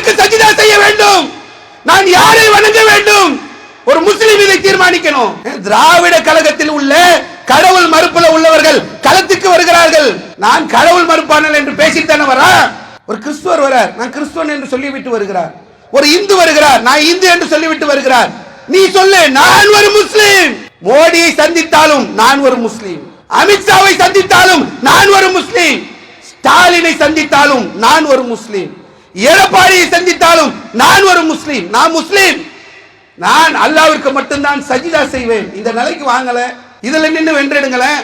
யாருக்கு சஜிதா செய்ய வேண்டும். நான் யாரை வணங்க வேண்டும்? ஒரு முஸ்லீம் இதை தீர்மானிக்கணும். திராவிட கழகத்தில் உள்ள கடவுள் மறுப்புல உள்ளவர்கள் களத்துக்கு வருகிறார்கள். நான் கடவுள் மறுப்பானல் என்று பேசித்தானே வரா ஒரு கிறிஸ்துவர் வரார். நான் கிறிஸ்துவன் என்று சொல்லிவிட்டு வருகிறார். ஒரு இந்து வருகிறார். நான் இந்து என்று சொல்லிவிட்டு வருகிறார். நீ சொல்லு நான் ஒரு முஸ்லீம். மோடியை சந்தித்தாலும் நான் ஒரு முஸ்லீம். அமித்ஷாவை சந்தித்தாலும் நான் ஒரு முஸ்லீம். ஸ்டாலினை சந்தித்தாலும் நான் ஒரு முஸ்லீம். எடப்பாடியை சந்தித்தாலும் நான் ஒரு முஸ்லீம் நான் முஸ்லீம். நான் அல்லாவிற்கு மட்டும்தான் சஜிதா செய்வேன். இந்த நிலைக்கு வாங்கல. இதுல நின்று வென்றெடுங்களேன்.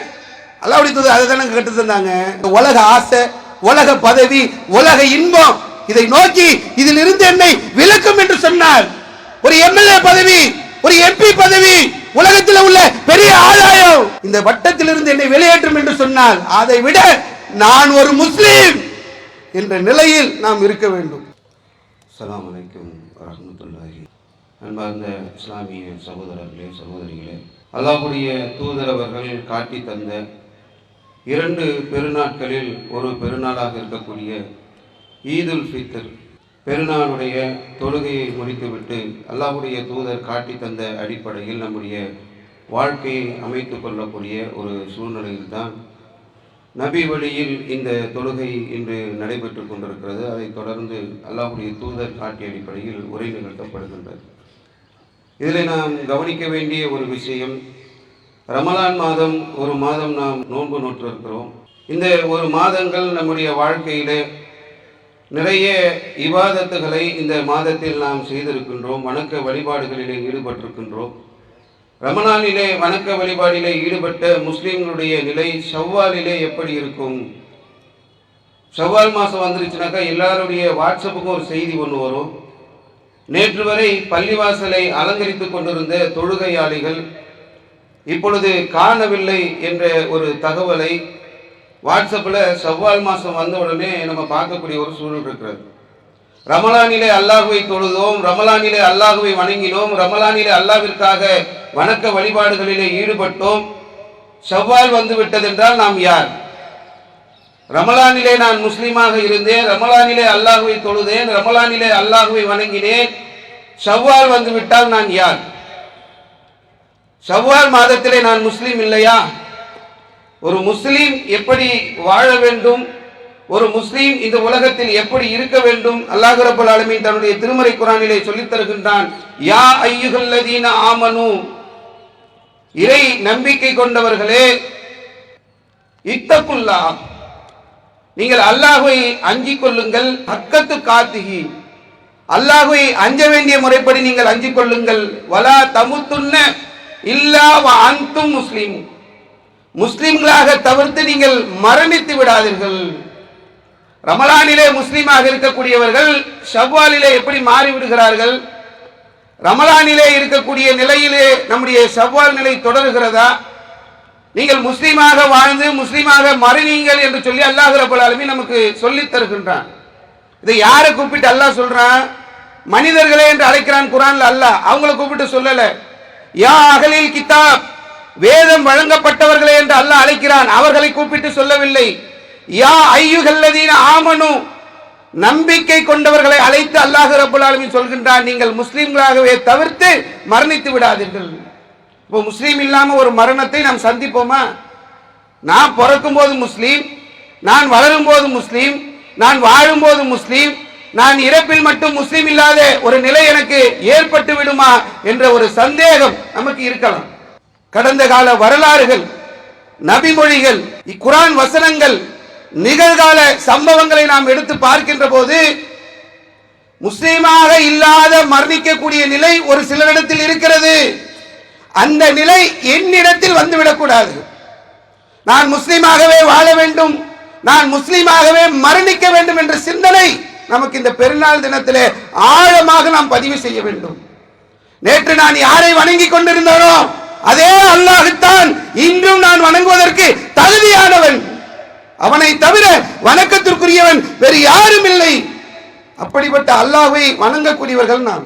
அல்லாவுடைய தூது அதை தானே கட்டு தந்தாங்க. இந்த உலக ஆசை உலக பதவி உலக இன்பம் இதை நோக்கி இதில் இருந்து என்னை விளக்கும் என்று சொன்னார். ஒரு எம்எல்ஏ பதவி ஒரு எம்பி பதவி உலகத்தில் உள்ள பெரிய ஆதாயம். இந்த வட்டத்தில் இருந்து என்னை வெளியேற்றும் என்று சொன்னால் அதை விட நான் ஒரு முஸ்லீம். என்ற நிலையில் நாம் இருக்க வேண்டும். சலாம் அலைக்கும் வரஹ்மத்துல்லாஹி. அன்பார்ந்த இஸ்லாமிய சகோதரர்களே சகோதரிகளே அல்லாஹுடைய தூதரவர்கள் காட்டி தந்த இரண்டு பெருநாட்களில் ஒரு பெருநாளாக இருக்கக்கூடிய ஈதுல் ஃபித்தர் பெருநாளுடைய தொழுகையை முடித்துவிட்டு அல்லாஹுடைய தூதர் காட்டி தந்த அடிப்படையில் நம்முடைய வாழ்க்கையை அமைத்து கொள்ளக்கூடிய ஒரு சூழ்நிலையில் தான் நபி வழியில் இந்த தொழுகை இன்று நடைபெற்று கொண்டிருக்கிறது. அதைத் தொடர்ந்து அல்லாஹுடைய தூதர் காட்டி அடிப்படையில் உரை நிகழ்த்தப்படுகின்றது. இதில் நாம் கவனிக்க வேண்டிய ஒரு விஷயம் ரமலான் மாதம் ஒரு மாதம் நாம் நோன்பு நோற்றிருக்கிறோம். இந்த ஒரு மாதங்கள் நம்முடைய வாழ்க்கையிலே நிறைய இவாதத்துகளை இந்த மாதத்தில் நாம் செய்திருக்கின்றோம் வணக்க வழிபாடுகளிலே ஈடுபட்டிருக்கின்றோம். ரமணானிலே வணக்க வழிபாடிலே ஈடுபட்ட முஸ்லீம்களுடைய நிலை செவ்வாலிலே எப்படி இருக்கும்? செவ்வால் மாதம் வந்துருச்சுனாக்கா எல்லாருடைய வாட்ஸ்அப்புக்கும் ஒரு செய்தி ஒன்று வரும். நேற்று வரை பள்ளிவாசலை அலங்கரித்துக் கொண்டிருந்த தொழுகையாளிகள் இப்பொழுது காணவில்லை என்ற ஒரு தகவலை வாட்ஸ்அப்பில் செவ்வால் மாதம் வந்த உடனே நம்ம பார்க்கக்கூடிய ஒரு சூழல் இருக்கிறது. ரமலானிலே அல்லாஹுவை தொழுதோம் ரமலானிலே அல்லாஹுவை வணங்கினோம் ரமலானிலே அல்லாவிற்காக வணக்க வழிபாடுகளிலே ஈடுபட்டோம். செவ்வாய் வந்து விட்டதென்றால் நாம் யார்? ரமலானிலே நான் முஸ்லீமாக இருந்தேன் ரமலானிலே அல்லாஹுவை தொழுதேன் ரமலானிலே அல்லாஹுவை வணங்கினேன். ஷவ்வால் வந்து விட்டால் நான் யார்? ஷவ்வால் மாதத்திலே நான் முஸ்லீம் இல்லையா? ஒரு முஸ்லீம் எப்படி வாழ வேண்டும்? ஒரு முஸ்லீம் இந்த உலகத்தில் எப்படி இருக்க வேண்டும்? அல்லாஹ் ரபுல் ஆலமீன் தன்னுடைய திருமறை குரானிலே சொல்லித் தருகின்றான் யா ஐயுகல்லதீன ஆமனு. இறை நம்பிக்கை கொண்டவர்களே இத்தக்குல்லா நீங்கள் அல்லாஹுவை அஞ்சிக் கொள்ளுங்கள் ஹக்கத்து காத்துகி. அல்லாஹுவை அஞ்ச வேண்டிய முறைப்படி நீங்கள் அஞ்சிக் கொள்ளுங்கள். வலா தமுத்துன்ன இல்லா அந்தும் முஸ்லீம். முஸ்லிம்களாக தவிர்த்து நீங்கள் மரணித்து விடாதீர்கள். ரமலானிலே முஸ்லீமாக இருக்கக்கூடியவர்கள் ஷவ்வாலிலே எப்படி மாறிவிடுகிறார்கள்? ரமலானிலே இருக்கக்கூடிய நிலையிலே நம்முடைய ஷவ்வால் நிலை தொடர்கிறதா? நீங்கள் முஸ்லீமாக வாழ்ந்து முஸ்லீமாக மறைவீங்கள் என்று சொல்லி அல்லாஹ் ரபுல் நமக்கு சொல்லித் தருகின்றான். இதை யாரை கூப்பிட்டு அல்லாஹ் சொல்றான்? மனிதர்களே என்று அழைக்கிறான் குரான்ல அல்லாஹ். அவங்கள கூப்பிட்டு சொல்லல. யா அகலில் கிதாப் வேதம் வழங்கப்பட்டவர்களே என்று அல்லாஹ் அழைக்கிறான். அவர்களை கூப்பிட்டு சொல்லவில்லை. யா ஐயுகல்லதீன ஆமனு. நம்பிக்கை கொண்டவர்களை அழைத்து அல்லாஹ் ரபுல் ஆலமின் சொல்கின்றார் நீங்கள் முஸ்லீம்களாகவே தவிர்த்து மரணித்து விடாதீர்கள். இப்போ முஸ்லீம் இல்லாமல் ஒரு மரணத்தை நாம் சந்திப்போமா? நான் பிறக்கும் போது முஸ்லீம் நான் வளரும் போது முஸ்லீம் நான் வாழும் போது முஸ்லீம் நான் இறப்பில் மட்டும் முஸ்லீம் இல்லாத ஒரு நிலை எனக்கு ஏற்பட்டு விடுமா என்ற ஒரு சந்தேகம் நமக்கு இருக்கலாம். கடந்த கால வரலாறுகள் நபிமொழிகள் இக்குரான் வசனங்கள் நிகழ்கால சம்பவங்களை நாம் எடுத்து பார்க்கின்ற போது முஸ்லீமாக இல்லாத மரணிக்கக்கூடிய நிலை ஒரு சிலரிடத்தில் இருக்கிறது. அந்த நிலை என்னிடத்தில் வந்துவிடக்கூடாது. நான் முஸ்லீமாகவே வாழ வேண்டும் நான் முஸ்லீமாகவே மரணிக்க வேண்டும் என்ற சிந்தனை நமக்கு இந்த பெருநாள் தினத்திலே ஆழமாக நாம் பதிவு செய்ய வேண்டும். நேற்று நான் யாரை வணங்கி கொண்டிருந்தேனோ அதே அல்லாஹுத்தான் இன்றும் நான் வணங்குவதற்கு தகுதியானவன். அவனை தவிர வணக்கத்திற்குரியவன் வேறு யாரும் இல்லை. அப்படிப்பட்ட அல்லாஹை வணங்கக்கூடியவர்கள் நாம்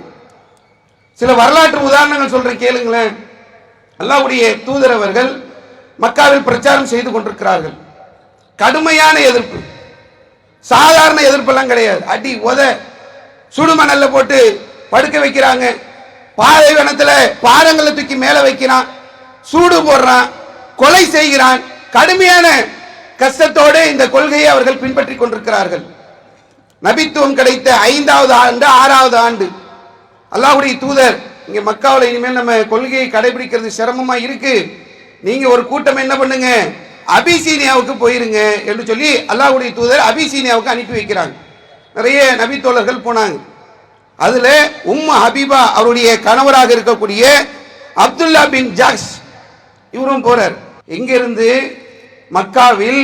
சில வரலாற்று உதாரணங்கள் சொல்றேன் கேளுங்களேன். அல்லாஹ்வுடைய தூதரவர்கள் மக்காவில் பிரச்சாரம் செய்து கொண்டிருக்கிறார்கள். கடுமையான எதிர்ப்பு. சாதாரண எதிர்ப்பெல்லாம் கிடையாது. அடி உத சுடுமணல்ல போட்டு படுக்க வைக்கிறாங்க. பாலைவனத்தில் பாறங்களை தூக்கி மேலே வைக்கிறான். சூடு போடுறான். கொலை செய்கிறான். கடுமையான கஷ்டத்தோடு இந்த கொள்கையை அவர்கள் பின்பற்றி கொண்டிருக்கிறார்கள். நபித்துவம் கிடைத்த ஐந்தாவது ஆண்டு ஆறாவது ஆண்டு. அல்லாஹுடைய தூதர் இங்க மக்காவில் இனிமேல் நம்ம கொள்கையை கடைபிடிக்கிறது சிரமமா இருக்கு. நீங்க ஒரு கூட்டம் என்ன பண்ணுங்க? அபிசீனியாவுக்கு போயிருங்க என்று சொல்லி அல்லாஹுடைய தூதர் அபிசீனியாவுக்கு அனுப்பி வைக்கிறாங்க. நிறைய நபித்தோழர்கள் போனாங்க. அதுல உம் ஹபீபா அவருடைய கணவராக இருக்கக்கூடிய அப்துல்லா பின் ஜாக்ஸ் இவரும் போறார். எங்கிருந்து? மக்காவில்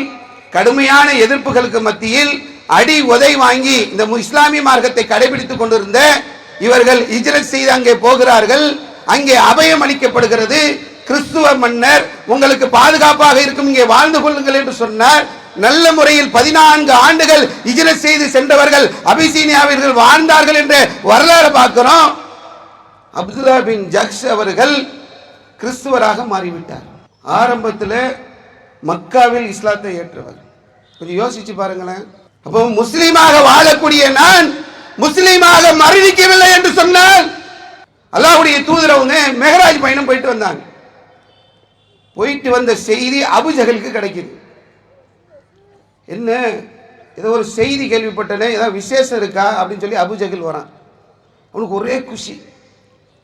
கடுமையான எதிர்ப்புகளுக்கு மத்தியில் அடி உதை வாங்கி இந்த இஸ்லாமிய மார்க்கத்தை கடைபிடித்துக் கொண்டிருந்த இவர்கள் இஜரத் செய்து அங்கே போகிறார்கள். அங்கே அபயம் அளிக்கப்படுகிறது. கிறிஸ்துவ மன்னர் உங்களுக்கு பாதுகாப்பாக இருக்கும் இங்கே வாழ்ந்து கொள்ளுங்கள் என்று சொன்னார். நல்ல முறையில் பதினான்கு ஆண்டுகள் இஜ்ரத் செய்து சென்றவர்கள் அபிசீனியாவிர்கள் வாழ்ந்தார்கள் என்ற வரலாறு பார்க்கிறோம். அப்துல்லா பின் ஜக்ஸ் அவர்கள் கிறிஸ்துவராக மாறிவிட்டார். ஆரம்பத்தில் மக்காவில் இஸ்லாத்தை ஏற்றவர். கொஞ்சம் யோசிச்சு பாருங்களேன். அப்போ முஸ்லீமாக வாழக்கூடிய நான் முஸ்லீமாக மரணிக்கவில்லை என்று சொன்னால் அல்லாவுடைய தூதர் அவங்க மெஹராஜ் பயணம் போயிட்டு வந்தாங்க. போயிட்டு வந்த செய்தி அபுஜகலுக்கு கிடைக்குது. என்ன? ஏதோ ஒரு செய்தி கேள்விப்பட்டனே ஏதோ விசேஷம் இருக்கா? அப்படின்னு சொல்லி அபுஜகில் வரான். அவனுக்கு ஒரே குஷி.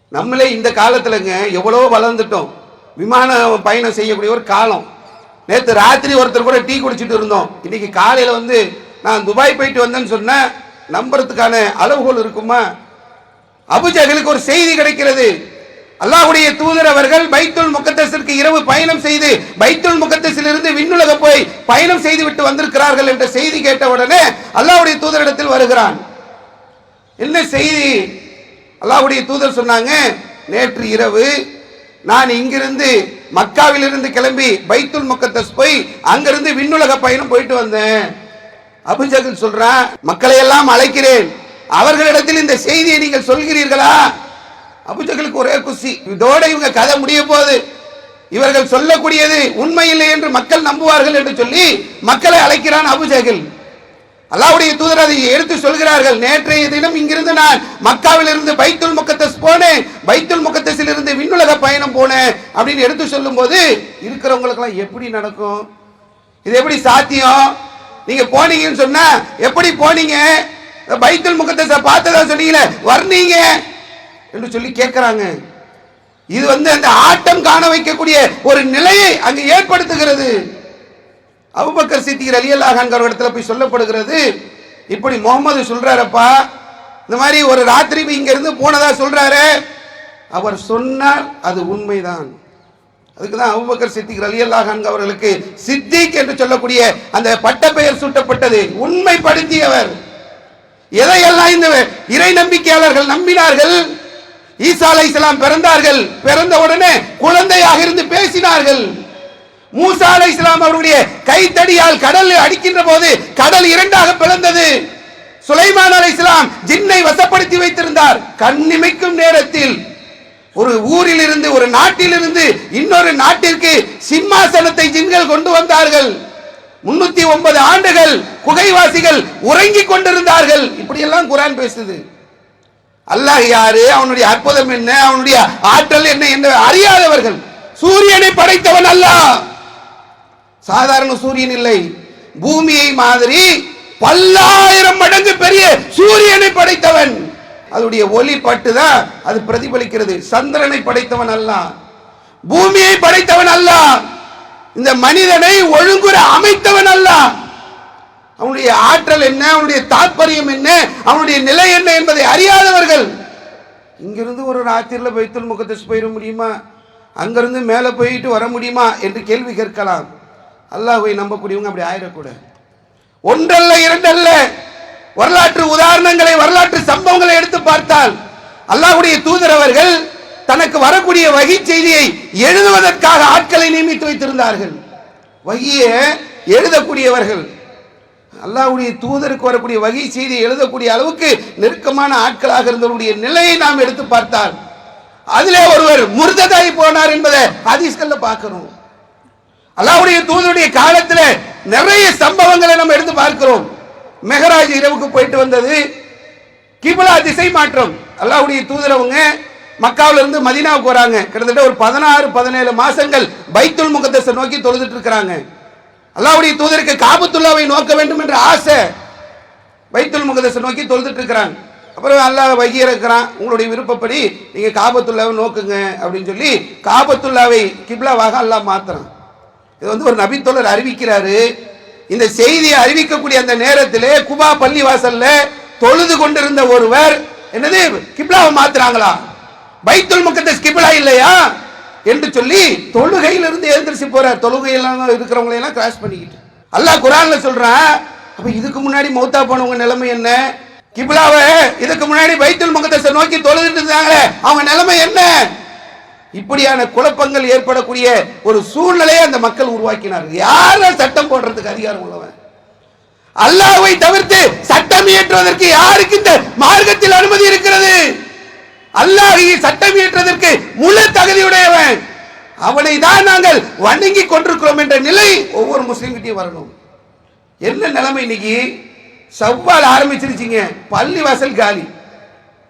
நம்மளே இந்த காலத்துலங்க எவ்வளோ வளர்ந்துட்டோம். விமான பயணம் செய்யக்கூடிய ஒரு காலம். நேற்று ராத்திரி ஒருத்தர் கூட டீ குடிச்சிட்டு இருந்தோம். இன்னைக்கு காலையில் வந்து நான் துபாய் போயிட்டு வந்தேன்னு சொன்னேன். நம்புறதுக்கான அளவுகோல் இருக்குமா? அபுஜகலுக்கு ஒரு செய்தி கிடைக்கிறது. அல்லாஹுடைய தூதர் அவர்கள் பைத்துல் முகத்தஸிற்கு இரவு பயணம் செய்து பைத்துல் முகத்தஸில் இருந்து விண்ணுலக போய் பயணம் செய்து விட்டு வந்திருக்கிறார்கள் என்ற செய்தி கேட்ட உடனே அல்லாஹுடைய தூதரிடத்தில் வருகிறான். என்ன செய்தி? அல்லாஹுடைய தூதர் சொன்னாங்க நேற்று இரவு நான் இங்கிருந்து மக்காவிலிருந்து கிளம்பி பைத்துல் முக்கத்தஸ் போய் அங்கிருந்து விண்ணுலக பயணம் போயிட்டு வந்தேன். அபிஜகன் சொல்றான் மக்களை எல்லாம் அழைக்கிறேன். அவர்களிடத்தில் இந்த செய்தியை நீங்கள் சொல்கிறீர்களா? அபுஜகலுக்கு ஒரே குசி. இதோட இவங்க கதை முடிய போகுது. இவர்கள் சொல்லக்கூடியது உண்மையில்லை என்று மக்கள் நம்புவார்கள் என்று சொல்லி மக்களை அழைக்கிறான் அபுஜகல் அல்லாவுடைய தூதர் அதை எடுத்து சொல்கிறார்கள். நேற்றைய தினம் இங்கிருந்து நான் மக்காவில் இருந்து பைத்துல் முகத்தஸ் போனேன். பைத்துல் முகத்தஸில் இருந்து விண்ணுலக பயணம் போனேன் அப்படின்னு எடுத்து சொல்லும்போது இருக்கிறவங்களுக்கெல்லாம் எப்படி நடக்கும்? இது எப்படி சாத்தியம்? நீங்க போனீங்கன்னு சொன்னா எப்படி போனீங்க? பைத்துல் முகத்தஸ பார்த்ததா சொன்னீங்களே வர்ணீங்க. என்று சொல்லி கேட்கிறாங்க. இது வந்து அந்த ஆட்டம் காண வைக்கக்கூடிய ஒரு நிலையை அங்கு ஏற்படுத்துகிறது. அபுபக்கர் சித்திகர் அலி அல்லாஹான் இடத்துல போய் சொல்லப்படுகிறது. இப்படி முகமது சொல்றாரப்பா இந்த மாதிரி ஒரு ராத்திரி இங்க இருந்து போனதா சொல்றாரு. அவர் சொன்னால் அது உண்மைதான். அதுக்கு தான் அபுபக்கர் சித்திகர் அலி அல்லாஹான் அவர்களுக்கு சித்திக் என்று சொல்லக்கூடிய அந்த பட்டப்பெயர் சூட்டப்பட்டது. உண்மைப்படுத்தியவர். எதையெல்லாம் இந்த இறை நம்பிக்கையாளர்கள் நம்பினார்கள்? ஈசா இஸ்லாம் பிறந்தார்கள். பிறந்த உடனே குழந்தையாக இருந்து பேசினார்கள். மூசா அலைஹிஸ்ஸலாம் அவருடைய கைத்தடியால் கடல் அடிக்கின்ற போது கடல் இரண்டாக பிளந்தது. சுலைமான் அலைஹிஸ்ஸலாம் ஜின்னை வசப்படுத்தி வைத்திருந்தார். கண்ணிமைக்கும் நேரத்தில் ஒரு ஊரில் இருந்து ஒரு நாட்டில் இருந்து இன்னொரு நாட்டிற்கு சிம்மாசனத்தை ஜின்கள் கொண்டு வந்தார்கள். முன்னூத்தி ஒன்பது ஆண்டுகள் குகைவாசிகள் உறங்கிக் கொண்டிருந்தார்கள். இப்படியெல்லாம் குரான் பேசுது. அல்லாஹ் யாரு? அவனுடைய அற்புதம் என்ன? அவனுடைய ஆற்றல் என்ன? என்று அறியாதவர்கள். சூரியனை படைத்தவன் அல்லாஹ். சாதாரண சூரியன் இல்லை. பூமியை மாதிரி பல்லாயிரம் மடங்கு பெரிய சூரியனை படைத்தவன். அதனுடைய ஒளி பட்டு தான் அது பிரதிபலிக்கிறது. சந்திரனை படைத்தவன் அல்ல. பூமியை படைத்தவன் அல்ல. இந்த மனிதனை ஒழுங்குற அமைத்தவன் அல்ல. அவனுடைய ஆற்றல் என்ன? அவனுடைய தாற்பயம் என்ன? அவனுடைய நிலை என்ன என்பதை அறியாதவர்கள். இங்கிருந்து ஒரு ராத்திரில பைத்துல் முகத்தஸ் போயிட முடியுமா? அங்கிருந்து மேலே போயிட்டு வர முடியுமா? என்று கேள்வி கேட்கலாம். அல்லாஹுவை நம்பக்கூடியவங்க அப்படி ஆயிடக்கூடாது. ஒன்றல்ல இரண்டல்ல. வரலாற்று உதாரணங்களை வரலாற்று சம்பவங்களை எடுத்து பார்த்தால் அல்லாஹ்வுடைய தூதரவர்கள் தனக்கு வரக்கூடிய வகை செய்தியை எழுதுவதற்காக ஆட்களை நியமித்து வைத்திருந்தார்கள். வகியை எழுதக்கூடியவர்கள். அல்லாஹ்வுடைய தூதருக்கு வரக்கூடிய வகை செய்தி எழுதக்கூடிய அளவுக்கு நெருக்கமான ஆட்களாக இருந்தவருடைய நிலையை நாம் எடுத்து பார்த்தால் அதிலே ஒருவர் முருததாய் போனார் என்பதை ஹதீஸ்கல்ல பார்க்கிறோம். அல்லாவுடைய தூதருடைய காலத்துல நிறைய சம்பவங்களை நம்ம எடுத்து பார்க்கிறோம். மெஹராஜ் இரவுக்கு போயிட்டு வந்தது. கிபிலா திசை மாற்றம். அல்லாவுடைய தூதரவங்க மக்காவில இருந்து மதீனாவுக்கு வராங்க. கிட்டத்தட்ட ஒரு பதினாறு பதினேழு மாசங்கள் பைத்துல் முகத்தஸை நோக்கி தொழுதுட்டு இருக்கிறாங்க. அல்லாவுடைய தூதருக்கு காபத்துல்லாவை நோக்க வேண்டும் என்ற ஆசை பைத்துல் முகதசை நோக்கி தொழுதுட்டு இருக்கிறாங்க. அப்புறம் அல்லாஹ் வகி இருக்கிறான் உங்களுடைய விருப்பப்படி நீங்க காபத்துல்லாவை நோக்குங்க அப்படின்னு சொல்லி காபத்துல்லாவை கிப்லாவாக அல்லாஹ் மாத்துறான். இது வந்து ஒரு நபித்தோழர் அறிவிக்கிறாரு. இந்த செய்தியை அறிவிக்கக்கூடிய அந்த நேரத்திலே குபா பள்ளி வாசல்ல தொழுது கொண்டிருந்த ஒருவர் என்னது கிப்லாவை மாத்துறாங்களா? பைத்துல் முகத்தஸ் கிப்லா இல்லையா? என்று சொல்லி தொழுகையிலிருந்து எழுந்திரிச்சு போறார். தொழுகையெல்லாம் இருக்கிறவங்களை எல்லாம் கிராஸ் பண்ணிக்கிட்டு. அல்லாஹ் குரான்ல சொல்றான் அப்ப இதுக்கு முன்னாடி மௌத்தா போனவங்க நிலைமை என்ன? கிப்லாவை இதுக்கு முன்னாடி பைத்துல் முகத்தை நோக்கி தொழுதுட்டு இருந்தாங்களே அவங்க நிலைமை என்ன? இப்படியான குழப்பங்கள் ஏற்படக்கூடிய ஒரு சூழ்நிலையை அந்த மக்கள் உருவாக்கினார்கள். யார சட்டம் போடுறதுக்கு அதிகாரம் உள்ளவன்? அல்லாவை தவிர்த்து சட்டம் இயற்றுவதற்கு யாருக்கு இந்த மார்க்கத்தில் அனுமதி இருக்கிறது? அல்லாஹையை சட்டம் இயற்றுவதற்கு முழு தகுதியுடையவன். அவனை தான் நாங்கள் வணங்கி கொண்டிருக்கிறோம் என்ற நிலை ஒவ்வொரு முஸ்லீம்கிட்டையும் வரணும். என்ன நிலைமை இன்னைக்கு? செவ்வால் ஆரம்பிச்சிருச்சிங்க. பள்ளி வாசல் காலி.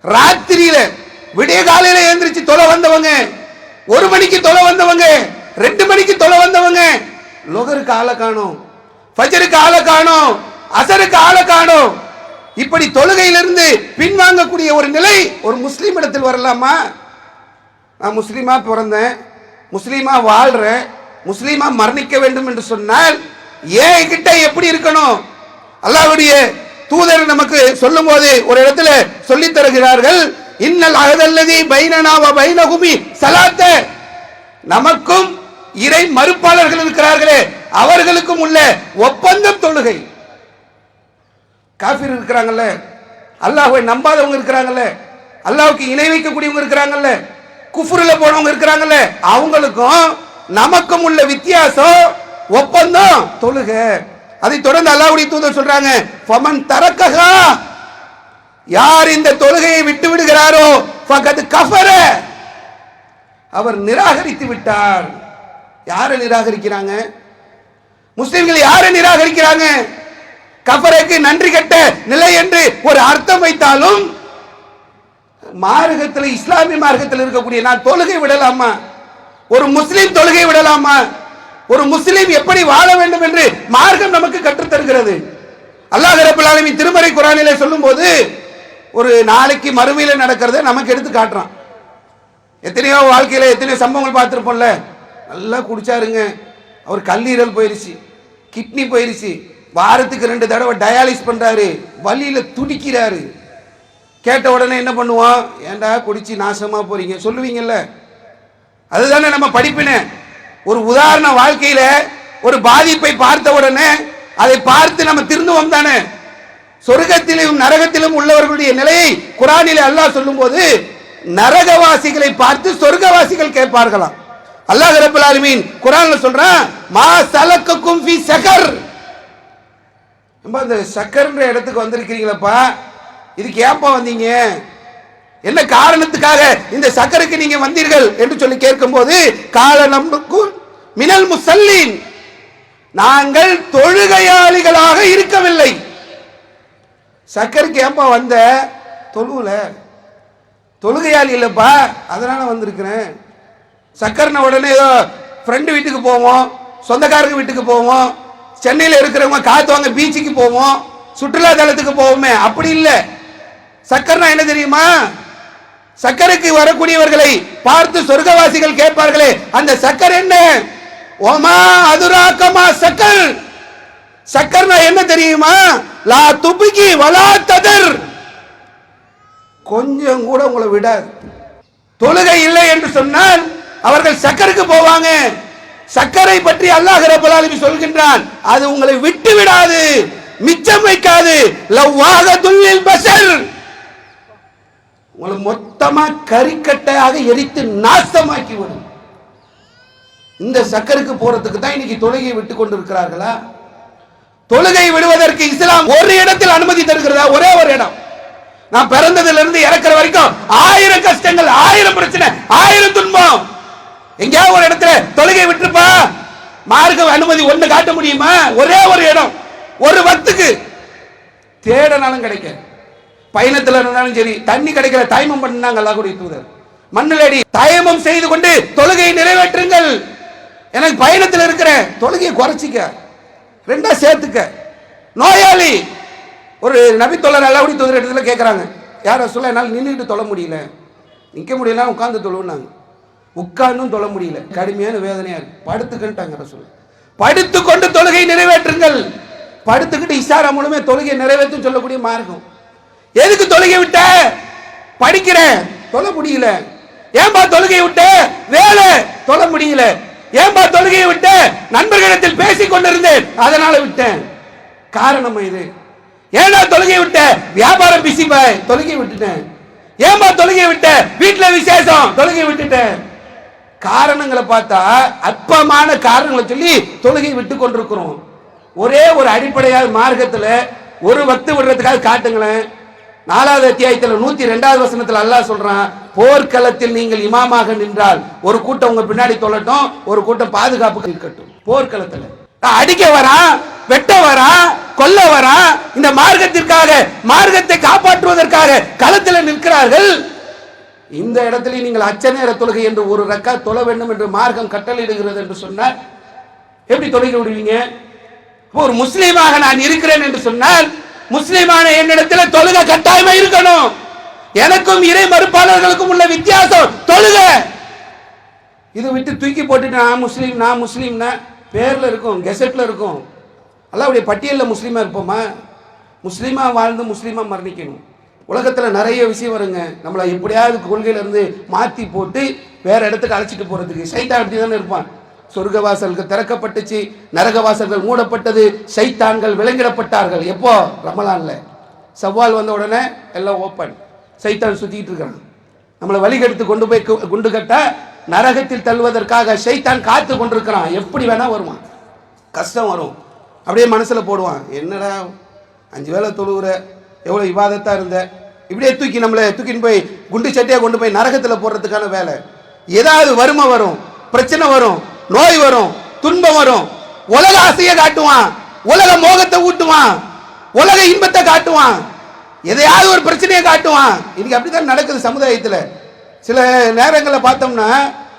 ராத்திரியில விடிய காலையில எழுந்திரிச்சு தொலை வந்தவங்க. ஒரு மணிக்கு தொலை வந்தவங்க ரெண்டு மணிக்கு தொலை வந்தவங்க. லொகருக்கு ஆளை காணோம் ஃபஜருக்கு ஆளை காணோம் அசருக்கு ஆளை காணோம். இப்படி தொழுகையிலிருந்து பின்வாங்கக்கூடிய ஒரு நிலை ஒரு முஸ்லீம் இடத்தில் வரலாமா? நான் முஸ்லீமா பிறந்தேன் முஸ்லீமா வாழ்றேன் முஸ்லீமா மரணிக்க வேண்டும் என்று சொன்னால் ஏன் கிட்ட எப்படி இருக்கணும்? அல்லாவுடைய தூதர் நமக்கு சொல்லும் போது ஒரு இடத்துல சொல்லி தருகிறார்கள் இன்னல் அகதல்லதி பைனனாவ பைனகுமி சலாத்த. நமக்கும் இறை மறுப்பாளர்கள் இருக்கிறார்களே அவர்களுக்கும் உள்ள ஒப்பந்தம் தொழுகை. காஃபிர் இருக்கிறாங்கல்ல அல்லாஹை நம்பாதவங்க இருக்கிறாங்கல்ல அல்லாவுக்கு இணை வைக்கக்கூடியவங்க இருக்கிறாங்கல்ல குஃபுரில் போனவங்க இருக்கிறாங்கல்ல அவங்களுக்கும் நமக்கும் உள்ள வித்தியாசம் ஒப்பந்தம் தொழுக. அதை தொடர்ந்து அல்லாவுடைய தூதர் சொல்றாங்க ஃபமன் தரக்ககா யார் இந்த தொழுகையை விட்டு விடுகிறாரோ கஃபர. அவர் நிராகரித்து விட்டார். யாரை நிராகரிக்கிறாங்க? முஸ்லிம்கள் யாரை நிராகரிக்கிறாங்க? கஃபருக்கு நன்றி கெட்ட நிலை என்று ஒரு அர்த்தம் வைத்தாலும் மார்க்கத்தில் இஸ்லாமிய மார்க்கத்தில் இருக்கக்கூடிய நான் தொழுகை விடலாமா? ஒரு முஸ்லிம் தொழுகை விடலாமா? ஒரு முஸ்லிம் எப்படி வாழ வேண்டும் என்று மார்க்கம் நமக்கு கற்றுத்தருகிறது. அல்லாஹ் திருமறை குரானிலே சொல்லும்போது ஒரு நாளைக்கு மறுமையில் நடக்கிறத நமக்கு எடுத்து காட்டுறான். எத்தனையோ வாழ்க்கையில் எத்தனையோ சம்பவங்கள் பார்த்துருப்போம்ல. நல்லா குடிச்சாருங்க. அவர் கல்லீரல் போயிருச்சு கிட்னி போயிருச்சு. வாரத்துக்கு ரெண்டு தடவை டயாலிஸ் பண்ணுறாரு வழியில் துடிக்கிறாரு. கேட்ட உடனே என்ன பண்ணுவோம் ஏன்டா குடிச்சு நாசமாக போறீங்க? சொல்லுவீங்கல்ல. அதுதானே நம்ம படிப்பின ஒரு உதாரண வாழ்க்கையில ஒரு பாதிப்பை பார்த்த உடனே அதை பார்த்து நம்ம திருந்துவோம் தானே. சொர்க்கத்திலும் நரகத்திலும் உள்ளவர்களுடைய நிலையை குரானிலே அல்லாஹ் சொல்லும்போது நரகவாசிகளை பார்த்து சொர்க்கவாசிகள் கேட்பார்களாம். அல்லாஹ் ரபுல் ஆலமீன் குரான்ல சொல்றான் மா சலக்கக்கும் ஃபி சகர். ரொம்ப அந்த சக்கர்ன்ற இடத்துக்கு வந்திருக்கிறீங்களப்பா? இதுக்கு ஏப்பா வந்தீங்க? என்ன காரணத்துக்காக இந்த சக்கருக்கு நீங்க வந்தீர்கள் என்று சொல்லி கேட்கும்போது கால நமக்கு மினல் முசல்லின். நாங்கள் தொழுகையாளிகளாக இருக்கவில்லை. சக்கரைக்கு ஏப்பா வந்த? தொழுவில். தொழுகையாளி இல்லைப்பா. அதனால் வந்திருக்கிறேன். சக்கரனை உடனே ஏதோ ஃப்ரெண்டு வீட்டுக்கு போவோம். சொந்தக்காரங்க வீட்டுக்கு போவோம். சென்னையில் இருக்கிறவங்க காற்று வாங்க பீச்சுக்கு போவோம். சுற்றுலா தலத்துக்கு போவோமே. அப்படி இல்லை. சக்கரனா என்ன தெரியுமா? சக்கரைக்கு வரக்கூடியவர்களை பார்த்து சொர்க்கவாசிகள் கேட்பார்களே அந்த சக்கர் என்ன? ஓமா அதுராக்கமா சக்கர் சக்கர்னா என்ன தெரியுமா? லா துபிக்கி வலா ததர். கொஞ்சம் கூட உங்களை விடாது. தொழுகை இல்லை என்று சொன்னால் அவர்கள் சக்கருக்கு போவாங்க. சக்கரை பற்றி அல்லாஹ் ரப்பல் ஆலமீன் சொல்கின்றான். அது உங்களை விட்டு விடாது. மிச்சம் வைக்காது. லவ்வாக துல்லில் பஷர் உங்களை மொத்தமா கறிக்கட்டையாக எரித்து நாசமாக்கி விடும். இந்த சக்கருக்கு போறதுக்கு தான் இன்னைக்கு தொழுகை விட்டு கொண்டிருக்கிறார்களா? தொழுகை விடுவதற்கு இஸ்லாம் ஒரு இடத்தில் அனுமதி தருகிறதா? ஒரே ஒரு இடம். நான் பிறந்ததுல இருந்து இறக்குற வரைக்கும் ஆயிரம் கஷ்டங்கள் ஆயிரம் பிரச்சனை ஆயிரம் துன்பம். எங்கேயாவது ஒரு இடத்துல தொழுகை விட்டுருப்பா? மார்க்க அனுமதி ஒண்ணு காட்ட முடியுமா? ஒரே ஒரு இடம். ஒரு வத்துக்கு தேடனாலும் கிடைக்க பயணத்தில் இருந்தாலும் சரி தண்ணி கிடைக்கல தயமம் பண்ணாங்க அல்லாஹ்வுடைய தூதர். மண்ணிலடி தயமம் செய்து கொண்டு தொழுகையை நிறைவேற்றுங்கள். எனக்கு பயணத்தில் இருக்கிறேன் தொழுகையை குறைச்சிக்க. ரெண்டா சேர்த்துக்க. நோயாளி. ஒரு நபி தொல்லை அல்லாஹ்வுடைய தொழில் இடத்துல கேட்குறாங்க யாரை சொல்ல என்னால் நின்றுட்டு தொழ முடியல. நிற்க முடியல உட்காந்து தொழுவுனாங்க உட்கார்ந்தும் தொழ முடியல. கடுமையான வேதனையாக இருக்கு. படுத்துக்கிட்டாங்க ரசூல். படுத்து கொண்டு தொழுகை நிறைவேற்றுங்கள். படுத்துக்கிட்டு இசாரா மூலமே தொழுகை நிறைவேற்றும் சொல்லக்கூடிய மார்க்கம். எதுக்கு தொழுகை விட்ட? படிக்கிறேன். தொழ முடியல. ஏன்பா தொழுகை விட்ட? வேலை. தொழ முடியல. ஏன்பா தொழுகையை விட்டேன்? நண்பர்களிடத்தில் பேசிக் கொண்டிருந்தேன். அதனால விட்டேன். காரணம் இது. ஏன்னா தொழுகை விட்ட வியாபாரம் பிசி பாய் தொழுகை விட்டுட்டேன். ஏன்பா தொழுகை விட்ட வீட்டுல விசேஷம். தொழுகை விட்டுட்டேன். காரணங்களை பார்த்தா அற்பமான காரணங்களை சொல்லி தொழுகை விட்டு கொண்டிருக்கிறோம். ஒரே ஒரு அடிப்படையாக மார்க்கத்தில் ஒரு வத்து விடுறதுக்காக காட்டுங்களேன். நாலாவது அத்தியாயத்தில் நூத்தி ரெண்டாவது வசனத்தில் அல்லாஹ் சொல்றான் போர்க்களத்தில் நீங்கள் இமாமாக நின்றால் ஒரு கூட்டம் உங்க பின்னாடி தொழட்டும் ஒரு கூட்டம் பாதுகாப்பு இருக்கட்டும். போர்க்களத்தில். அடிக்க வரான் வெட்ட வரான் கொல்ல வரான் இந்த மார்க்கத்திற்காக மார்க்கத்தை காப்பாற்றுவதற்காக களத்தில் நிற்கிறார்கள். இந்த இடத்துல நீங்கள் அச்ச நேர தொழுகை என்று ஒரு ரக்கா தொழ வேண்டும் என்று மார்க்கம் கட்டளையிடுகிறது என்று சொன்னால் எப்படி தொழுகை விடுவீங்க? ஒரு முஸ்லீமாக நான் இருக்கிறேன் என்று சொன்னால் முஸ்லீமான என்னிடத்தில் தொழுகை கட்டாயமா இருக்கணும். எனக்கும் இறை மறுப்பாளர்களுக்கும் உள்ள வித்தியாசம் தொழுக. இது விட்டு தூக்கி போட்டுட்டு நான் முஸ்லீம் நான் முஸ்லீம்னா பேரில் இருக்கும் கெசட்டில் இருக்கும். அல்லாவுடைய பட்டியலில் முஸ்லீமாக இருப்போமா? முஸ்லீமாக வாழ்ந்து முஸ்லீமாக மரணிக்கணும். உலகத்தில் நிறைய விஷயம் வருங்க. நம்மளை எப்படியாவது கொள்கையிலேருந்து மாற்றி போட்டு வேறு இடத்துக்கு அழைச்சிட்டு போகிறதுக்கு சைட்டாக அப்படி தானே இருப்பான். சொர்க்கவாசல்கள் திறக்கப்பட்டுச்சு நரகவாசல்கள் மூடப்பட்டது சைத்தான்கள் விலங்கிடப்பட்டார்கள். எப்போ? ரமலான்ல. செவ்வால் வந்த உடனே எல்லாம் ஓப்பன் சைத்தான் சுற்றிக்கிட்டு இருக்கிறான். நம்மளை வழிகெடுத்து கொண்டு போய் கு- குண்டு கட்ட நரகத்தில் தள்ளுவதற்காக சைத்தான் காத்து கொண்டிருக்கிறான். எப்படி வேணா வருவான். கஷ்டம் வரும். அப்படியே மனசுல போடுவான். என்னடா அஞ்சு வேளை தொழுவுற எவ்வளோ விவாதத்தாக இருந்த? இப்படியே தூக்கி நம்மளை தூக்கின்னு போய் குண்டு சட்டியா கொண்டு போய் நரகத்தில் போடுறதுக்கான வேலை. ஏதாவது வறுமை வரும். பிரச்சனை வரும். நோய் வரும் துன்பம் வரும். உலக ஆசையை காட்டுவான் உலக மோகத்தை ஊட்டுவான் உலக இன்பத்தை காட்டுவான். எதையாவது ஒரு பிரச்சனையை காட்டுவான். இன்னைக்கு அப்படித்தான் நடக்குது சமுதாயத்தில். சில நேரங்களில் பார்த்தோம்னா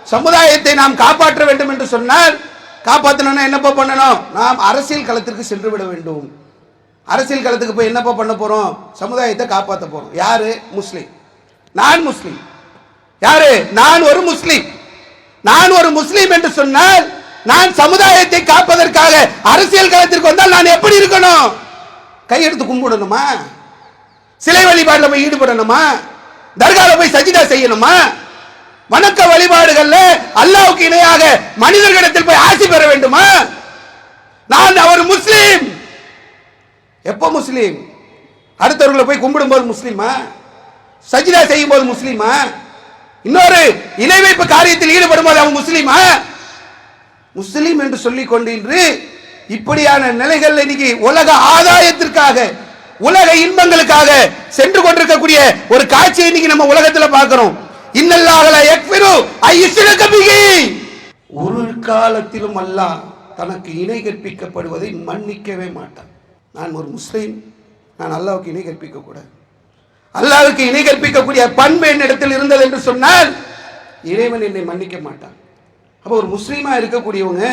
சமுதாயத்தை நாம் காப்பாற்ற வேண்டும் என்று சொன்னால் காப்பாற்றணும்னா என்னப்பா பண்ணணும்? நாம் அரசியல் களத்திற்கு சென்று விட வேண்டும். அரசியல் களத்துக்கு போய் என்னப்பா பண்ண போறோம்? சமுதாயத்தை காப்பாற்ற போறோம். யாரு? முஸ்லீம். நான் முஸ்லீம். யாரு? நான் ஒரு முஸ்லீம். நான் ஒரு முஸ்லீம் என்று சொன்னால் நான் சமுதாயத்தை காப்பதற்காக அரசியல் களத்திற்கு வந்தால் நான் எப்படி இருக்கணும்? கையெடுத்து கும்பிடணுமா? சிலை வழிபாடுல போய் ஈடுபடணுமா? தர்கால போய் சஜிதா செய்யணுமா? வணக்க வழிபாடுகள்ல அல்லாவுக்கு இணையாக மனிதர்களிடத்தில் போய் ஆசி பெற வேண்டுமா? நான் அவர் முஸ்லீம். எப்போ முஸ்லீம்? அடுத்தவர்களை போய் கும்பிடும் போது முஸ்லீமா? சஜிதா செய்யும் போது முஸ்லீமா? இன்னொரு இணை வைப்பு காரியத்தில் ஈடுபடும் போது அவன் முஸ்லீமா முஸ்லீம் என்று சொல்லிக் கொண்டின்று இப்படியான நிலைகள் இன்னைக்கு உலக ஆதாயத்திற்காக உலக இன்பங்களுக்காக சென்று கொண்டிருக்கக்கூடிய ஒரு காட்சியை இன்னைக்கு நம்ம உலகத்துல பார்க்கிறோம். இன்னல்லாகல யக்ஃபிரு ஐயுஷ்ரக பிஹி. ஒரு காலத்திலும் அல்லாஹ் தனக்கு இணை கற்பிக்கப்படுவதை மன்னிக்கவே மாட்டான். நான் ஒரு முஸ்லீம் நான் அல்லாவுக்கு இணை கற்பிக்க கூடாது அல்லாவுக்கு இணை கற்பிக்கக்கூடிய பண்பு என்னிடத்தில் இருந்தது என்று சொன்னால் இறைவன் என்னை மன்னிக்க மாட்டான். அப்போ ஒரு முஸ்லீமா இருக்கக்கூடியவங்க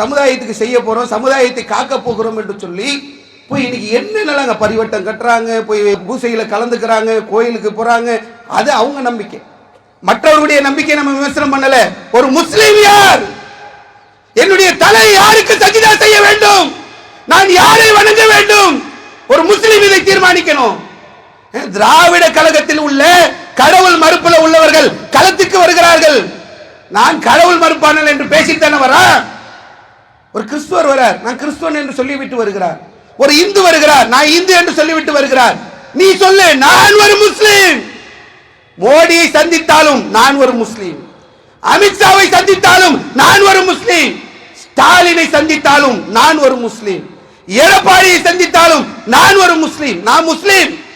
சமுதாயத்துக்கு செய்ய போறோம் சமுதாயத்தை காக்க போகிறோம் என்று சொல்லி போய் இன்னைக்கு என்னென்னலாங்க பரிவட்டம் கட்டுறாங்க போய் பூசையில் கலந்துக்கிறாங்க கோயிலுக்கு போகிறாங்க அது அவங்க நம்பிக்கை. மற்றவர்களுடைய நம்பிக்கை நம்ம விமர்சனம் பண்ணல. ஒரு முஸ்லீம் யார்? என்னுடைய தலை யாருக்கு சஜிதா செய்ய வேண்டும்? நான் யாரை வணங்க வேண்டும்? ஒரு முஸ்லீம் இதை தீர்மானிக்கணும். திராவிட கழகத்தில் உள்ள கடவுள் மறுப்புல உள்ளவர்கள் களத்துக்கு வருகிறார்கள். நான் கடவுள் மறுப்பானல் என்று பேசிட்டு வரா ஒரு கிறிஸ்துவர் வரார் நான் கிறிஸ்துவன் என்று சொல்லிவிட்டு வருகிறார். ஒரு இந்து வருகிறார். நான் இந்து என்று சொல்லிவிட்டு வருகிறார். நீ சொல்லு நான் ஒரு முஸ்லீம். மோடியை சந்தித்தாலும் நான் ஒரு முஸ்லீம். அமித்ஷாவை சந்தித்தாலும் நான் ஒரு முஸ்லீம். ஸ்டாலினை சந்தித்தாலும் நான் ஒரு முஸ்லீம். எடப்பாடியை சந்தித்தாலும் நான் ஒரு முஸ்லீம். நான் முஸ்லீம்.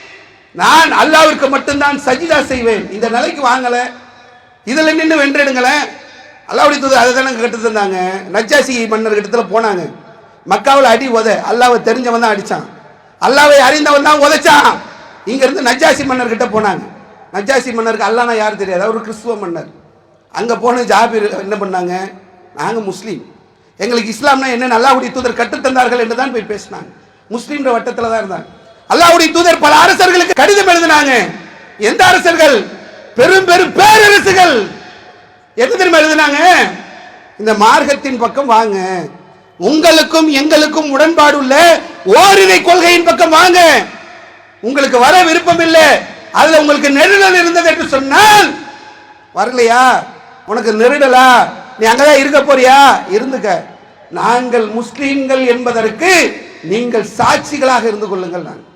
நான் அல்லாவிற்கு மட்டும்தான் சஜிதா செய்வேன். இந்த நிலைக்கு வாங்கல. இதில் நின்று வென்றெடுங்களேன். அல்லாவுடைய தூதர் அதை தானே கட்டு தந்தாங்க. நஜாசி மன்னர் கிட்டத்தில் போனாங்க. மக்காவில் அடி உத. அல்லாவை தெரிஞ்சவன் தான் அடிச்சான். அல்லாவை அறிந்தவன் தான் உதைச்சான். இங்கேருந்து நஜாசி மன்னர் கிட்ட போனாங்க. நஜாசி மன்னருக்கு அல்லானா யார் தெரியாது. அவர் கிறிஸ்துவ மன்னர். அங்கே போன ஜாபீர் என்ன பண்ணாங்க? நாங்கள் முஸ்லீம். எங்களுக்கு இஸ்லாம்னா என்ன? அல்லாவுடைய தூதர் கற்றுத்தந்தார்கள் என்று தான் போய் பேசினாங்க. முஸ்லீம்ன்ற வட்டத்தில் தான் இருந்தாங்க. அல்லாவுடைய தூதர் பல அரசர்களுக்கு கடிதம் எழுதினாங்க. எந்த அரசர்கள்? பெரும் பெரும் பேரரசுகள். என்ன தெரியுமா எழுதினாங்க? இந்த மார்க்கத்தின் பக்கம் வாங்க. உங்களுக்கும் எங்களுக்கும் உடன்பாடு உள்ள ஓரிரை கொள்கையின் பக்கம் வாங்க. உங்களுக்கு வர விருப்பம் இல்லை அதுல உங்களுக்கு நெருடல் இருந்தது என்று சொன்னால் வரலையா? உனக்கு நெருடலா? நீ அங்கதான் இருக்க போறியா? இருந்துக்க. நாங்கள் முஸ்லீம்கள் என்பதற்கு நீங்கள் சாட்சிகளாக இருந்து கொள்ளுங்கள் நாங்கள்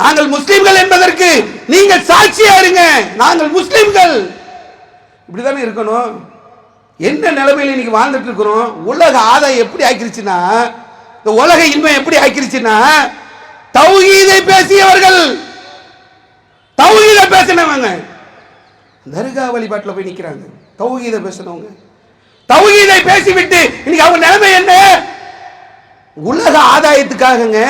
நாங்கள் முஸ்லீம்கள் என்பதற்கு நீங்கள் சாட்சியா இருங்க. நாங்கள் முஸ்லீம்கள். இப்படிதானே இருக்கணும். என்ன நிலைமையில இன்னைக்கு வாழ்ந்துட்டு இருக்கிறோம்? உலக ஆதாயம் எப்படி ஆக்கிருச்சுன்னா இந்த உலக இன்மை எப்படி ஆக்கிருச்சுன்னா தௌஹீதை பேசியவர்கள் தௌஹீத பேசினவங்க. தர்கா வழிபாட்டில் போய் நிற்கிறாங்க தௌஹீத பேசினவங்க. தௌஹீதை பேசிவிட்டு இன்னைக்கு அவங்க நிலைமை என்ன? உலக ஆதாயத்துக்காகங்க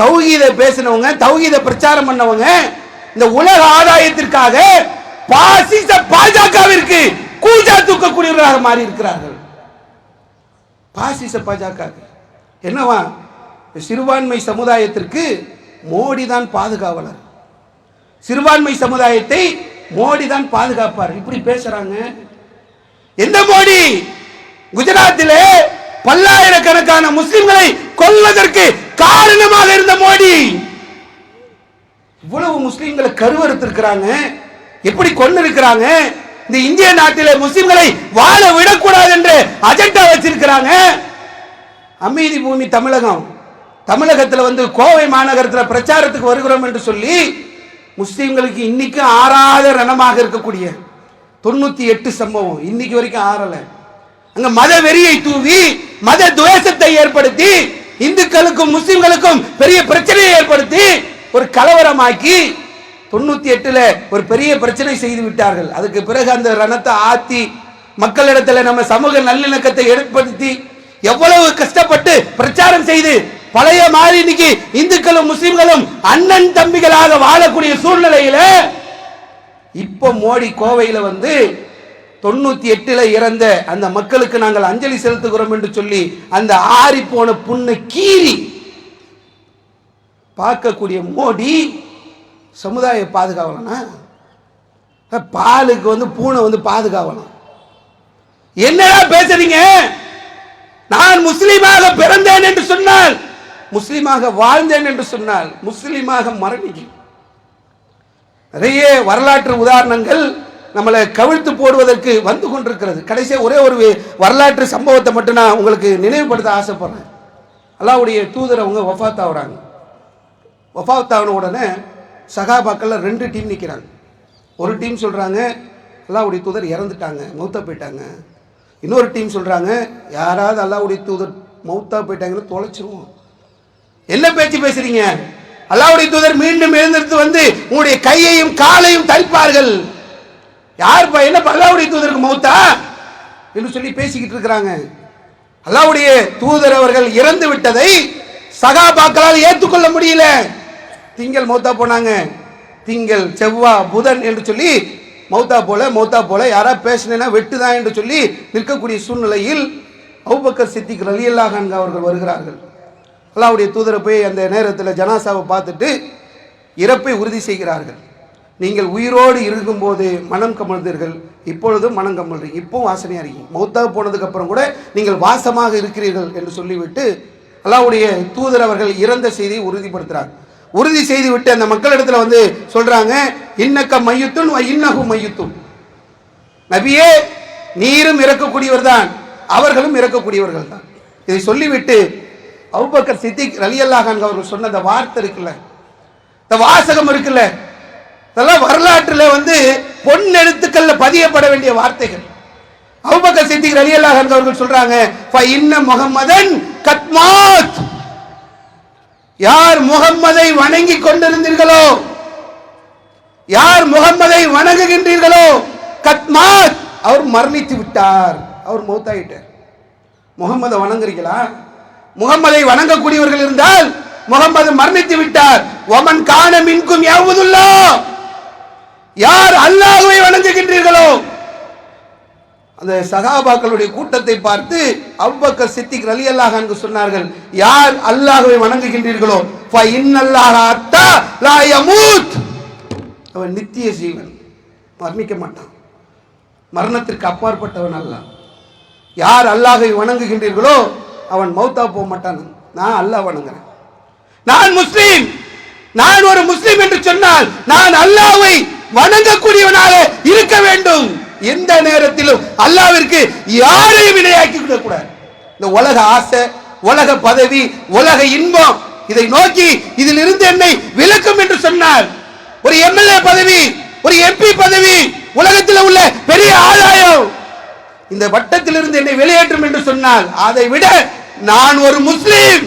தௌகீதை பேசினவங்க தௌகீதை பிரச்சாரம் பண்ணவங்க இந்த உலக ஆதாயத்திற்காக பாசிச பாஜகவிற்கு கூஜா தூக்கக்கூடியவர்களாக மாறி இருக்கிறார்கள். பாசிச பாஜக. என்னவா? சிறுபான்மை சமுதாயத்திற்கு மோடி தான் பாதுகாவலர். சிறுபான்மை சமுதாயத்தை மோடி தான் பாதுகாப்பார். இப்படி பேசுறாங்க. எந்த மோடி? குஜராத்திலே பல்லாயிரக்கணக்கான முஸ்லிம்களை கொல்வதற்கு காரணமாக இருந்த மோடி. இவ்வளவு முஸ்லிம்களை கருவறுத்திருக்கிறாங்க. எப்படி கொண்டு இருக்கிறாங்க இந்த இந்திய நாட்டில் முஸ்லிம்களை வாழ விடக்கூடாது என்று அஜெண்டா வச்சிருக்கிறாங்க. அமைதி பூமி தமிழகம். தமிழகத்தில் வந்து கோவை மாநகரத்தில் பிரச்சாரத்துக்கு வருகிறோம் என்று சொல்லி முஸ்லீம்களுக்கு இன்னைக்கு ஆறாத ரணமாக இருக்கக்கூடிய தொண்ணூத்தி எட்டு சம்பவம். இன்னைக்கு வரைக்கும் ஆறலை. அங்க மத வெறியை தூவி மத துவேஷத்தை ஏற்படுத்தி இந்துக்களுக்கும் முஸ்லிம்களுக்கும் பெரிய பிரச்சனையை ஏற்படுத்தி ஒரு கலவரமாக்கி தொண்ணூத்தி எட்டுல ஒரு பெரிய பிரச்சனை செய்து விட்டார்கள். அதுக்கு பிறகு அந்த ரணத்தை ஆத்தி மக்களிடத்துல நம்ம சமூக நல்லிணக்கத்தை ஏற்படுத்தி எவ்வளவு கஷ்டப்பட்டு பிரச்சாரம் செய்து பழைய மாதிரி இன்னைக்கு இந்துக்களும் முஸ்லிம்களும் அண்ணன் தம்பிகளாக வாழக்கூடிய சூழ்நிலையில இப்ப மோடி கோவையில வந்து தொண்ணூற்றி எட்டில் இறந்த அந்த மக்களுக்கு நாங்கள் அஞ்சலி செலுத்துகிறோம் என்று சொல்லி அந்த ஆறி போன புண்ணை கீறி பார்க்கக்கூடிய மோடி சமுதாய பாதுகாவலனா? பாலுக்கு வந்து பூனை வந்து பாதுகாவலாம் என்னடா பேசுறீங்க? நான் முஸ்லீமாக பிறந்தேன் என்று சொன்னால் முஸ்லீமாக வாழ்ந்தேன் என்று சொன்னால் முஸ்லீமாக மரணிக்கும் நிறைய வரலாற்று உதாரணங்கள் நம்மளை கவிழ்த்து போடுவதற்கு வந்து கொண்டிருக்கிறது. கடைசியாக ஒரே ஒரு வரலாற்று சம்பவத்தை மட்டும் நான் உங்களுக்கு நினைவுபடுத்த ஆசைப்படுறேன். அல்லாவுடைய தூதர் அவங்க ஒஃபாத் ஆகுறாங்க. ஒஃபாத் ஆகின உடனே சகாபாக்களில் ரெண்டு டீம் நிற்கிறாங்க ஒரு டீம் சொல்கிறாங்க அல்லாவுடைய தூதர் இறந்துட்டாங்க மௌத்தா போயிட்டாங்க. இன்னொரு டீம் சொல்கிறாங்க யாராவது அல்லாவுடைய தூதர் மௌத்தா போயிட்டாங்கன்னு தொலைச்சிருவோம். என்ன பேச்சு பேசுறீங்க? அல்லாவுடைய தூதர் மீண்டும் எழுந்திருந்து வந்து உங்களுடைய கையையும் காலையும் தைப்பார்கள் யார் பையன என்ன அல்லாவுடைய தூதருக்கு மௌத்தா? என்று சொல்லி பேசிக்கிட்டு இருக்கிறாங்க. அல்லாவுடைய தூதர் அவர்கள் இறந்து விட்டதை சகாபாக்களால் ஏற்றுக்கொள்ள முடியல. திங்கள் மௌத்தா போனாங்க. திங்கள் செவ்வா புதன் என்று சொல்லி மௌத்தா போல மௌத்தா போல யாரா பேசினேன்னா வெட்டுதான் என்று சொல்லி நிற்கக்கூடிய சூழ்நிலையில் அவுபக்கர் சித்திக் ரலியல்லாஹ் அவர்கள் வருகிறார்கள். அல்லாவுடைய தூதரை போய் அந்த நேரத்தில் ஜனாசாவை பார்த்துட்டு இறப்பை உறுதி செய்கிறார்கள். நீங்கள் உயிரோடு இருக்கும்போது மனம் கமழ்ந்தீர்கள் இப்பொழுதும் மனம் கமழ்றீங்க. இப்போ வாசனையாக இருக்கீங்க. மௌத்தாக போனதுக்கப்புறம் கூட நீங்கள் வாசமாக இருக்கிறீர்கள் என்று சொல்லிவிட்டு அல்லாவுடைய தூதர் அவர்கள் இறந்த செய்தியை உறுதிப்படுத்துகிறார் உறுதி செய்து விட்டு அந்த மக்களிடத்தில் வந்து சொல்கிறாங்க இன்னக்க மையுத்தும் இன்னகு மையுத்தும் நபியே நீரும் இறக்கக்கூடியவர் தான் அவர்களும் இறக்கக்கூடியவர்கள் தான். இதை சொல்லிவிட்டு அவுபக்கர் சித்திக் ரலியல்லாஹ் அவர்கள் சொன்ன அந்த வார்த்தை இருக்குல்ல இந்த வாசகம் இருக்குல்ல இதெல்லாம் வரலாற்றில் வந்து பொன் எழுத்துக்கள்ல பதியப்பட வேண்டிய வார்த்தைகள். அபூபக்கர் சித்திக் ரலியல்லாக இருந்தவர்கள் சொல்றாங்க ஃப இன்ன முகம்மதன் கத்மாத் யார் முகம்மதை வணங்கி கொண்டிருந்தீர்களோ யார் முகம்மதை வணங்குகின்றீர்களோ கத்மாத் அவர் மரணித்து விட்டார். அவர் மௌத்தாயிட்டார். முகம்மதை வணங்குறீங்களா? முகம்மதை வணங்கக்கூடியவர்கள் இருந்தால் முகமது மரணித்து விட்டார். ஒமன் காண மின்கும் யாவதுல்லா? யார் அல்லாஹுவை வணங்குகின்றீர்களோ? அந்த சகாபாக்களுடைய கூட்டத்தை பார்த்து அவ்வக்க சித்திக் அலி அல்லாஹ் அங்கு சொன்னார்கள் யார் அல்லாஹுவை வணங்குகின்றீர்களோ? அவன் நித்திய ஜீவன் மர்மிக்க மாட்டான். மரணத்திற்கு அப்பாற்பட்டவன் அல்ல. யார் அல்லாஹை வணங்குகின்றீர்களோ அவன் மௌத்தா போக மாட்டான். நான் அல்லாஹ் வணங்குறேன். நான் முஸ்லீம். நான் ஒரு முஸ்லீம் என்று சொன்னால் நான் அல்லாவை வணங்கக்கூடியவனாக இருக்க வேண்டும். எந்த நேரத்திலும் அல்லாவிற்கு யாரையும் இணையாக்கி விடக்கூடாது. இந்த உலக ஆசை உலக பதவி உலக இன்பம் இதை நோக்கி இதில் இருந்து என்னை விளக்கும் என்று சொன்னார். ஒரு எம்எல்ஏ பதவி ஒரு எம்பி பதவி உலகத்தில் உள்ள பெரிய ஆதாயம். இந்த வட்டத்திலிருந்து என்னை வெளியேற்றும் என்று சொன்னால் அதை விட நான் ஒரு முஸ்லீம்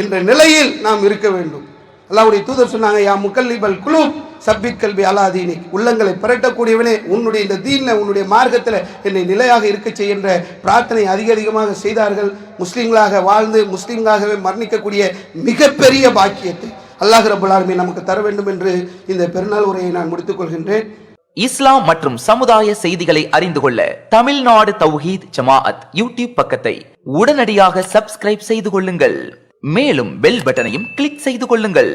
என்ற நிலையில் நாம் இருக்க வேண்டும். அல்லாவுடைய தூதர் சொன்னாங்க யா முக்கல்லிபல் குழு சப்பித் கல்வி அலாதீனி உள்ளங்களை புரட்டக்கூடியவனே உன்னுடைய இந்த தீன்ல உன்னுடைய மார்க்கத்தில் என்னை நிலையாக இருக்க செய்கின்ற பிரார்த்தனை அதிக அதிகமாக செய்தார்கள். முஸ்லீம்களாக வாழ்ந்து முஸ்லீம்களாகவே மரணிக்கக்கூடிய மிகப்பெரிய பாக்கியத்தை அல்லாஹ் ரபுல்லாலுமே நமக்கு தர வேண்டும் என்று இந்த பெருநாள் உரையை நான் முடித்துக் கொள்கின்றேன். இஸ்லாம் மற்றும் சமுதாய செய்திகளை அறிந்து கொள்ள தமிழ்நாடு தௌஹீத் ஜமாஅத் யூடியூப் பக்கத்தை உடனடியாக சப்ஸ்கிரைப் செய்து கொள்ளுங்கள். மேலும் பெல் பட்டனையும் கிளிக் செய்து கொள்ளுங்கள்.